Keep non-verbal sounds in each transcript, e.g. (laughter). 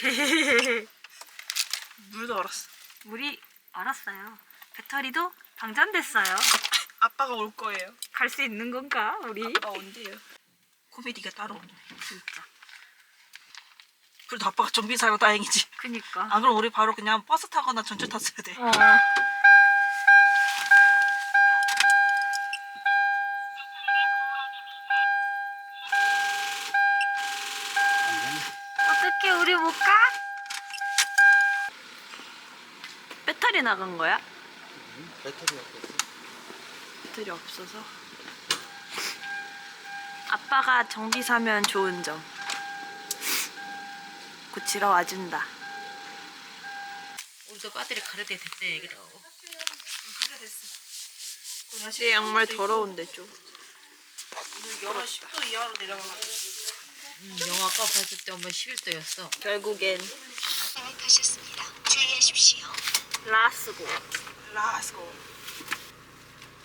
(laughs) 물도 얼었어. 우리 알았어요. 배터리도 방전됐어요. 아빠가 올 거예요. 갈 수 있는 건가 우리? 아빠 언제요? 코미디가 따로 없네. 진짜. 그래도 아빠가 정비 사고 다행이지. 그니까. 안 그럼 우리 바로 그냥 버스 타거나 전철 탔어야 돼. 어. 배터리 나간 거야? 배터리 없어. 배터리 없어서. 아빠가 정비 사면 좋은 점. 고치러 와준다. 우리도 배터리 가려대 됐대 얘기로. 내 양말 더러운데 좀. 열어 10도 이하로 내려가. 음, 영화 아까 봤을 때 엄마 11도였어. 결국엔 하셨습니다. 주의하십시오. 라스고. 라스고.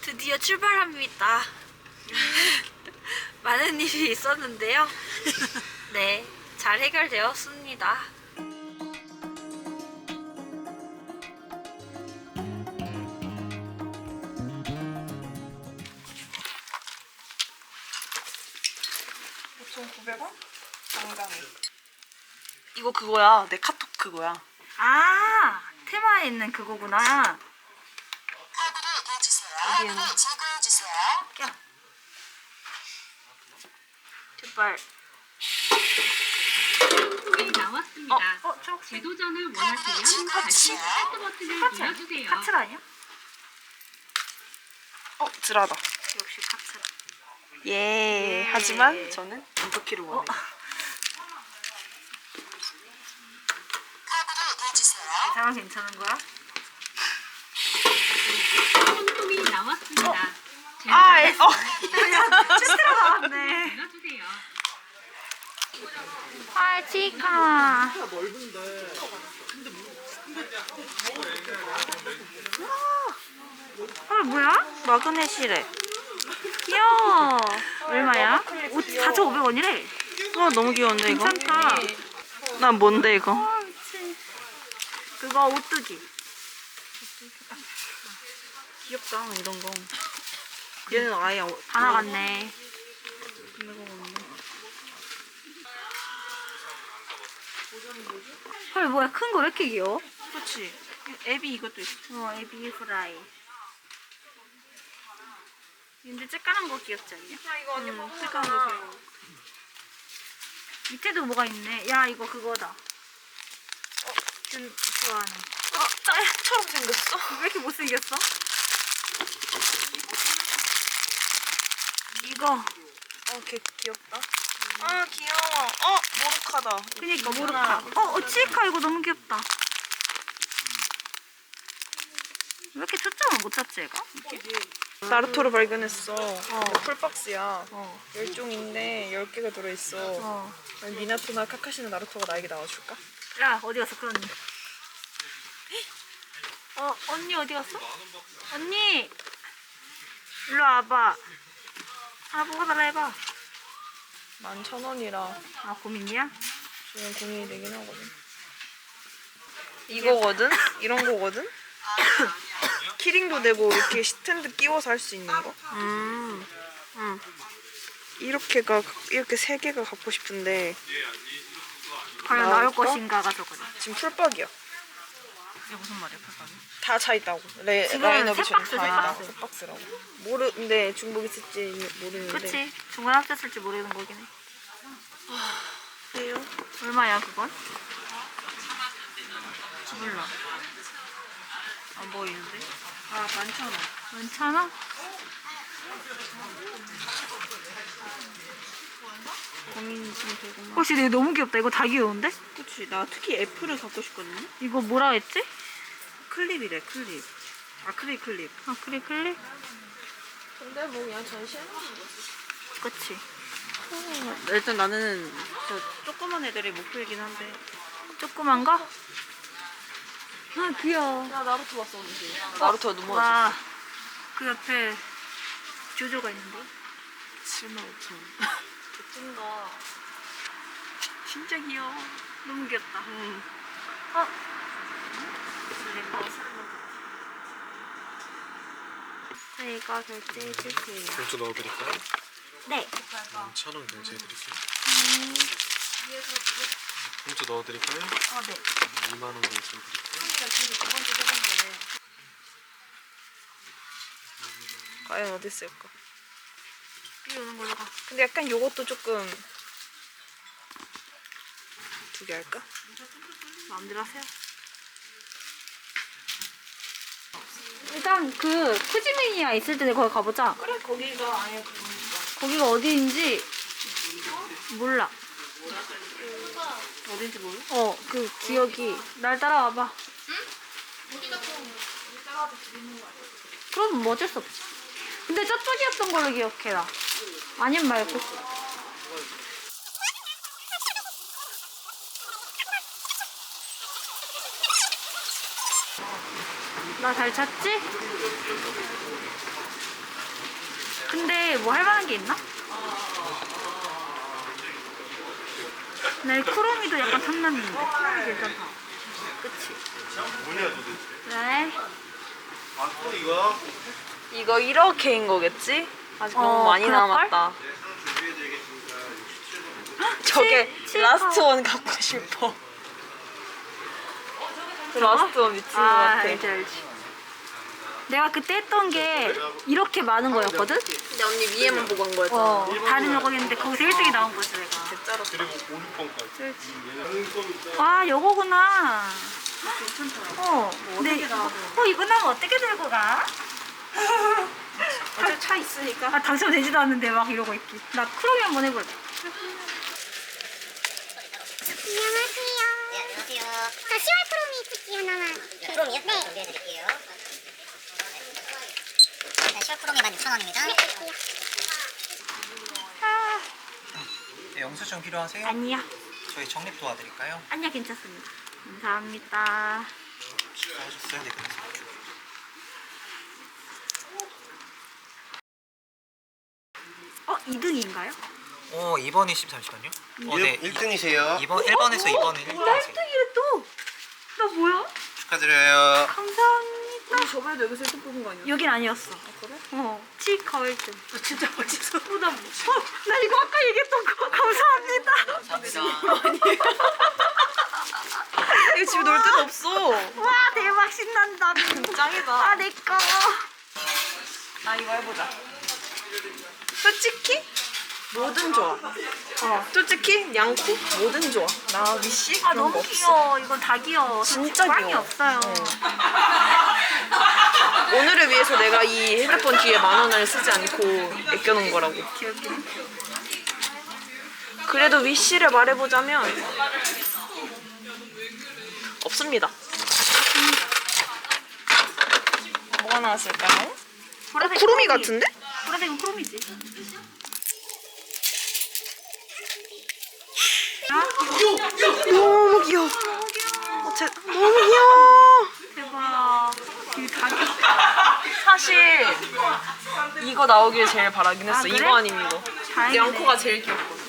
드디어 출발합니다. (laughs) 많은 일이 있었는데요. 네, 잘 해결되었습니다. 보통 900원? 당당해. 이거 그거야. 내 카톡 그거야. 아, 테마에 있는 그거구나. 카드를 대주세요. 어디에? 카드 제거해주세요. 야. 제발. 네, 나왔습니다. 어, 어, 초록색. 재도전을 원하시면 다시 스타트 버튼을 카츠 눌러주세요. 카츠라 아니야? 어, 드라다. 역시 카츠라. 예. 예. 하지만 저는 안좋기를 원해요. 카드를 사람 괜찮은 거야? 상품이 나왔습니다. 아, 에, 어. (laughs) 그냥 치트라 나왔네. 눌러주세요. 아, 치카. 헐, 뭐야? 마그넷이래. 귀여워. 얼마야? 4,500원이래. 어, 너무 귀여운데, 이거? 괜찮다. 난 뭔데, 이거? 그거 오뚜기. 귀엽다, 이런 거. 얘는 아예 어- 다 나갔네. 헐, 뭐야? 큰 거 왜 이렇게 귀여워? 그렇지. 앱이 이것도 있어. 어, 에비 프라이. 근데 쬐까란 거 귀엽지 않냐? 야, 이거 언니 음, 쬐까만 거. 밑에도 뭐가 있네. 야, 이거 그거다. 어, 준 좋아하는. 아, 짤처럼 생겼어. 왜 이렇게 못생겼어? 이거. 어, 걔 귀엽다. 아, 귀여워. 어, 모르카다. 그니까 모르카. 어, 어, 치카 이거 너무 귀엽다. 왜 이렇게 초점을 못 찾지, 얘가? 나루토를 발견했어. 풀박스야. 어. 열 종인데 10개가 들어있어. 어. 미나토나 카카시나 나루토가 나에게 나와줄까? 야, 어디 갔어, 그 언니? 어, 언니 어디 갔어? 언니! 일로 와봐. 아, 뭐가 달라 해봐. 11,000원이라 아, 고민이야? 좀 고민이 되긴 하거든. 이거거든? (laughs) 이런 거거든? (coughs) 키링도 되고 이렇게 스탠드 끼워서 할 수 있는 거? 음. 응. 이렇게가 이렇게 세 개가 갖고 싶은데 과연? 나올 것인가가 저거네. 지금 풀박이야. 이게 무슨 말이야, 풀감이? 다 차 있다고. 레, 지금 라인업이 세 지금 박스, 다세 있다. 박스. 세 박스라고. 모르 근데 중복 있을지 모르는데. 그치. 중간 합쳤을지 모르는 거긴 해. 그래요? 얼마야, 그건? 몰라. 안 보이는데? 아, 11,000원. 괜찮아? 되구만. 어, 진짜 이거 너무 귀엽다. 이거 다 귀여운데? 그치. 나 특히 애플을 갖고 싶거든요. 이거 뭐라 했지? 클립이래, 클립. 아크릴 클립. 아, 그래, 클릭? 근데 뭐 그냥 전시해놓은 그치. 일단 나는 저 조그만 애들이 목표이긴 한데. 조그만 거? 아, 귀여워. 야, 나루토 봤어, 오늘. 나루토 너무 와, 그 옆에 조조가 있는데? 7만 5천 원. 찐다. (laughs) 진짜 귀여워. 너무 귀엽다. 음. 어? 저희가 결제해 주세요. 봉투 넣어드릴까요? 네. 천 원 결제해드릴게요. 봉투 넣어드릴까요? 어, 네. 2만 원 결제해드릴게요. 과연 어디 있을까? 비 오는 걸로 가. 근데 약간 요것도 조금 두 개 할까? 마음대로 하세요. 일단 그 푸지미니아 있을 때 거기 가보자. 그래 거기가 아예 거기가 어디인지 몰라. 어딘지 모르? 어, 그 기억이 날 따라와봐. 그럼 뭐 어쩔 수 없지. 근데 저쪽이었던 걸로 기억해 나. 아님 말고. 나 잘 찾지? 근데 뭐 할 만한 게 있나? 나이 크로미도 약간 탐나는데. 크로미 괜찮다. 그치? 네. 이거 이렇게인 거겠지? 아직 어, 너무 많이 그럴걸? 남았다. 저게 칠- 칠 라스트 파. 원 갖고 싶어. 그 라스트 원 미친 것 아, 같아. 알지, 알지. 내가 그때 했던 게 이렇게 많은 거였거든? 근데 언니 위에만 보고 한 거였잖아. 어, 다른 요거였는데 거기서 1등이 나온 거지, 내가. 아, 요거구나. 어, 근데 이거, 어, 이거 나면 어떻게 들고 가? 어차피 차 있으니까. 아, 당첨되지도 않는데 막 이러고 있기. 나 크롬이 한번 해볼래. 안녕하세요. 네, 안녕하세요. 저 10월 프로미 쿠키 하나만. 프로미요? 네. 준비해드릴게요. 네, 10월 프로미 16,000원입니다. 네, 영수증 필요하세요? 아니야. 저희 적립 도와드릴까요? 아니야, 괜찮습니다. 감사합니다. 수고하셨어요. 네, 그래서. 어, 2등인가요? 어, 2번이시 잠시만요. 어, 네. 1 등이세요. 2번 1번에서 2번은 1등이세요. 1등이래 또! 나 뭐야? 축하드려요. 감사합니다. 우리 저번에도 여기서 1등 뽑은 거 아니야? 여긴 아니었어. 그래? 어. 치카 1등. 너 진짜 멋있어. 어, 나, 뭐- 어, 나 이거 아까 얘기했던 거. 감사합니다. 감사합니다. 이거 집에 놀 데도 없어. 와, 대박 신난다. 짱이다. 아, 내 거. 나 이거 해보자. 솔직히 뭐든 좋아. 어. 솔직히 양코 뭐든 좋아. 나 위시 아, 그런 거 너무 없어. 귀여워. 이건 다 귀여워. 진짜 귀여워. 없어요. 오늘을 위해서 내가 이 핸드폰 뒤에 만 원을 쓰지 않고 아껴놓은 거라고. 귀엽긴. 그래도 위시를 말해보자면 없습니다. 뭐가 나왔을까요? 어, 보라색 쿠루미 같은데? 보라색은 크롬이지. 아, 너무 귀여워. 어, 쟤, 너무 귀여워. 대박. 되게 다 귀여워. 사실 이거 나오길 제일 바라긴 했어. 아, 그래? 이거 아니면 이거. 다행이네. 양코가 제일 귀엽거든.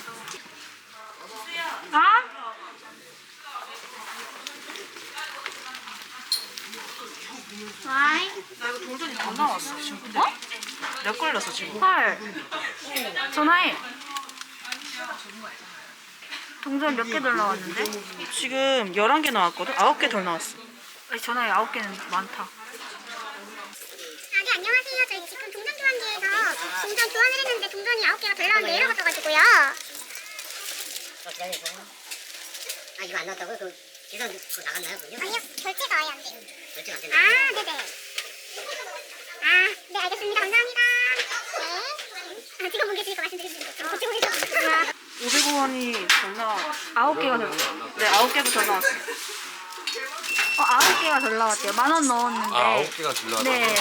아? 와이. 나 이거 동전이 더 나왔어 지금. 어? 몇 걸렸어 지금? 헐. 전화해. 동전 몇 개 덜 나왔는데? 지금 11개 나왔거든? 9개 덜 나왔어. 아니, 전화해 아홉 개는 많다. 아, 네, 안녕하세요. 저희 지금 동전 교환기에서 동전 교환을 했는데 동전이 9개가 덜 나왔는데 에러가 떠가지고요. 아 이거 안 나왔다고요? 그 계산 그거 나갔나요? 그요? 아니요, 결제가 아예 안 돼요. 결제가 안 아, 된다고요? 네네. 아, 네, 알겠습니다. 감사합니다. 네. 아, 지금 본 계시니까 말씀드리겠습니다. 고치고 계셔서. 500원이 덜 나왔. 아홉 개가 덜. 네, 9개도 덜 나왔어. 어, 아홉 개가 덜 나왔대요. 만 원 넣었는데. 아, 9개가 들러왔다. 네.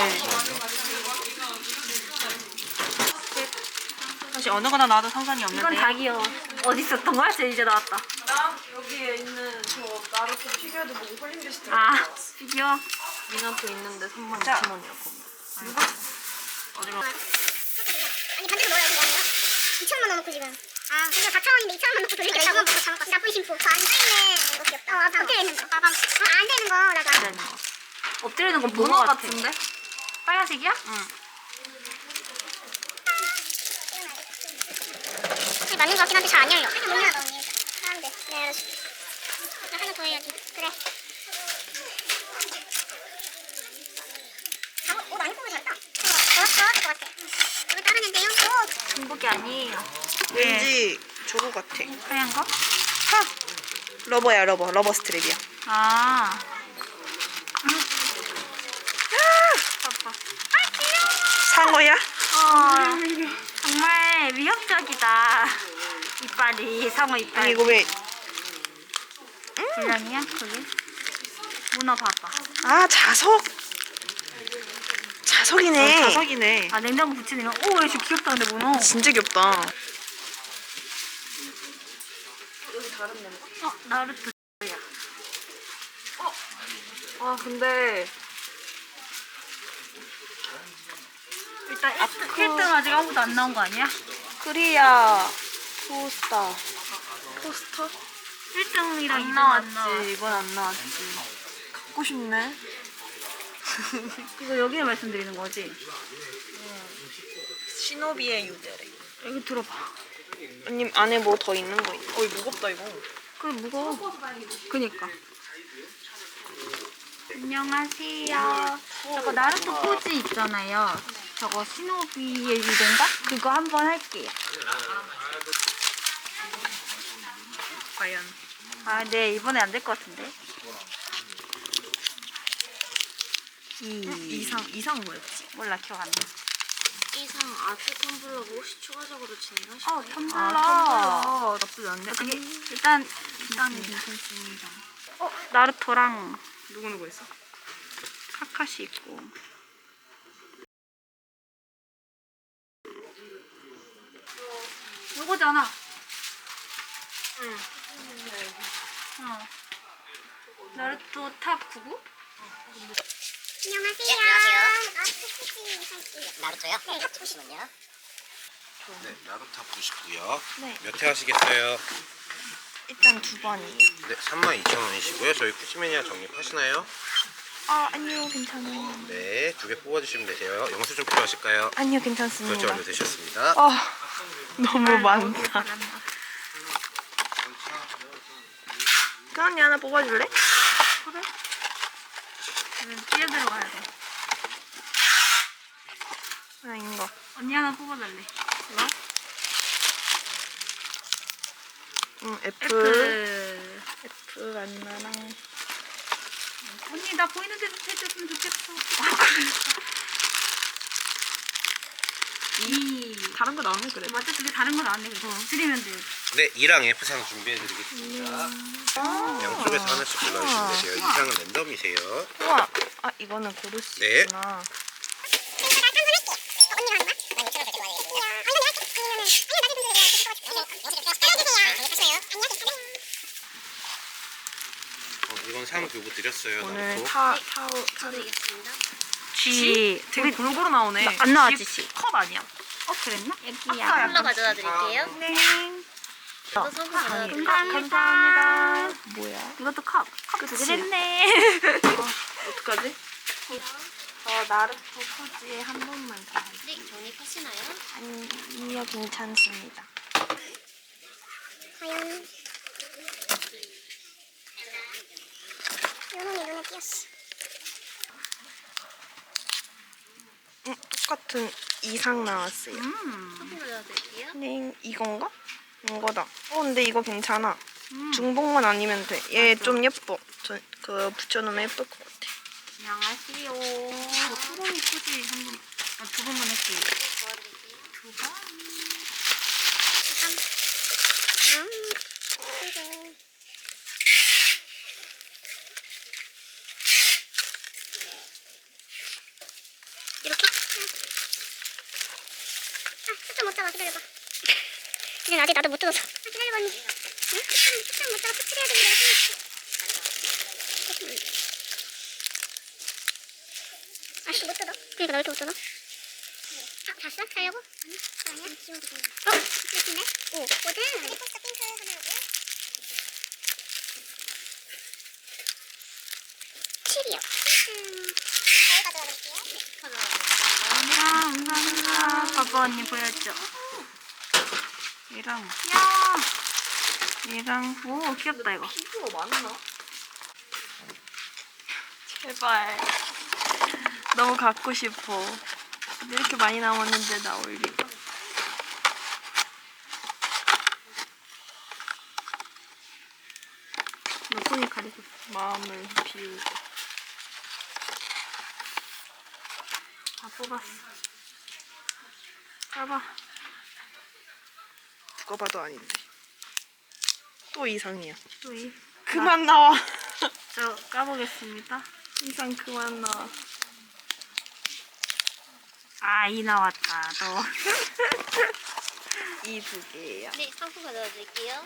사실 어느 거나 나와도 상관이 없는데. 이건 다 귀여워. 어디 있었던 거야? 쟤 이제 나왔다. 나 여기에 있는 저 나루토 피규어도 보고 홀린 듯이 들어. 아, 피규어. 미나토 있는데 3만 2천 원이었거든. 아니, 반대로 넣어야지, 뭐 아니야? 2천만 넣어놓고 지금. 아, 이거 4,000원인데 2,000원만 넣고 돌리겠다고. 이거 잘못 봤어. 나쁜 심포. 저안 써있네. 이거 귀엽다. 어, 엎드려 있는 거. 빠밤. 어, 안 되는 거. 나도 안 되는 거. 엎드리는 건 문어. 같은데? 빨간색이야? 응. 돼. 맞는 거 같긴 한데 잘 안 열려. 하나 못 열어, 언니. 사람들. 네, 알았어. 나 하나 더 해야지. 그래. 아, 옷 많이 뽑으 잘했다. 이거 좋았을 것 같아. 이거 다른? 오, 중복이 아니에요. 왠지 저거 같아. 하얀 거? 러버야 러버 러버 스트랩이야. 아. 상어야? 어, 정말 위협적이다. 이빨이 상어 이빨. 아니 이거 왜? 불량이야 거기? 문어 봐봐. 아 자석. 자석이네. 어, 자석이네. 아 냉장고 붙이는 거. 오, 이거 귀엽다 근데 문어. 진짜 귀엽다. 어, 나루토. 아 근데 일단 1등 아직 아무도 안 나온 거 아니야? 코리아 포스터. 포스터? 1등이랑 안 2등 안 나왔지. 이번 안 나왔지. 갖고 싶네. (laughs) 이거 여기에 말씀드리는 거지? 시노비의 유대래. 여기 들어봐. 언니 안에 뭐 더 있는 거 있어? 어이 무겁다 이거. 그 무거워. 그니까. 안녕하세요. 저거 나루토 포즈 있잖아요. 저거 시노비의 유대인가? 그거 한번 할게요. 과연. 아, 네, 이번에 안 될 것 같은데. 이 이상 이상 뭐였지? 몰라 기억 안 나. 이상 아트 텀블러 뭐 혹시 추가적으로 진행하실 어, 거예요? 텀블러. 아 나쁘지 않네. 어떻게 일단 일단 괜찮습니다. 어, 나루토랑 누구 누구 있어? 카카시 있고. 이거잖아. 응. 어. 나루토 탑 99? 안녕하세요. 예, 안녕하세요. 아. 나루토요? 네. 탑 보시면요. 네, 나루탑 보시고요. 네. 몇 회 하시겠어요? 일단 두 번이에요. 네, 32,000원이시고요. 저희 쿠시매니아 적립하시나요? 아 아니요 괜찮아요. 네, 두 개 뽑아주시면 되세요. 영수증 필요하실까요? 아니요 결제 괜찮습니다. 완료되셨습니다. 아 너무 많다. 그 언니 하나 뽑아줄래? 뛰어 들어가야 돼. 아 이거. 언니 하나 뽑아달래. 응 F F. F 안나랑 언니 나 보이는 데서 해줬으면 좋겠어. 이. 다른 거 나오네 그래. 맞아, 그게 다른 건 아니고 드리면 돼요. 네, 2랑 F상 준비해드리겠습니다. 양쪽에서 하나씩 골라주시면 되세요. 2상은 랜덤이세요. 우와. 아 이거는 고를 수 네. 있구나. 어, 이건 상 교부 드렸어요. 오늘 나루토. 타 타오 타리. G. 되게 골고루 나오네. 나- 안 나왔지, G. 컵 아니야? 어, 그랬나? 여기야. 아까 텀블러 가져다 드릴게요. 네. 저도 선물 가져다 아니, 드릴게요. 감사합니다. 감사합니다. 뭐야? 이것도 컵. 컵두개 그치. 됐네. 어떡하지? 저 나루토 포즈에 한 번만 더. 할게요. 네, 정립하시나요? 아니요 괜찮습니다. 과연 요놈이 눈에 띄었어. 응, 똑같은 이상 나왔어요. 음. 네, 이건가? 이거다. 어, 근데 이거 괜찮아. 음. 중복만 아니면 돼. 얘 좀 예뻐. 저, 그 붙여놓으면 예쁠 것 같아. 안녕하세요. 투번이 포즈 한 번, 아, 두 번만 할게요. 두 번. 음, 그래. 이렇게? 아, 초점 못 잡아. 기다려봐. 이제 아직 나도 못 뜯어서. 아, 기다려봐, 언니. 응? 초점, 초점 못 잡아. 터치해야 되는데. 아씨, 못 뜯어. 그러니까 나 왜 이렇게 못 뜯어? 자, 봤어? 자려고? 아니 아니야 어? 예쁜데? 오 5등 리포스터 핑크 하나고요 7이요 음, 잘 가져가 볼게요 아, 봐봐 언니 보여줘. 얘랑 야 얘랑 오 귀엽다 이거. 피부가 많나? 제발. 너무 갖고 싶어. 이렇게 많이 남았는데 나올 리가. 너 손이 가리고. 마음을 비우고. 다 뽑았어. 봐봐. 누가 봐도 아닌데. 또 이상이야. 또 이. 그만 나와. (laughs) 저 까보겠습니다. 이상 그만 나와. 아, 이 나왔다. 너. (laughs) 이 두 개야. 네 상품 가져다 드릴게요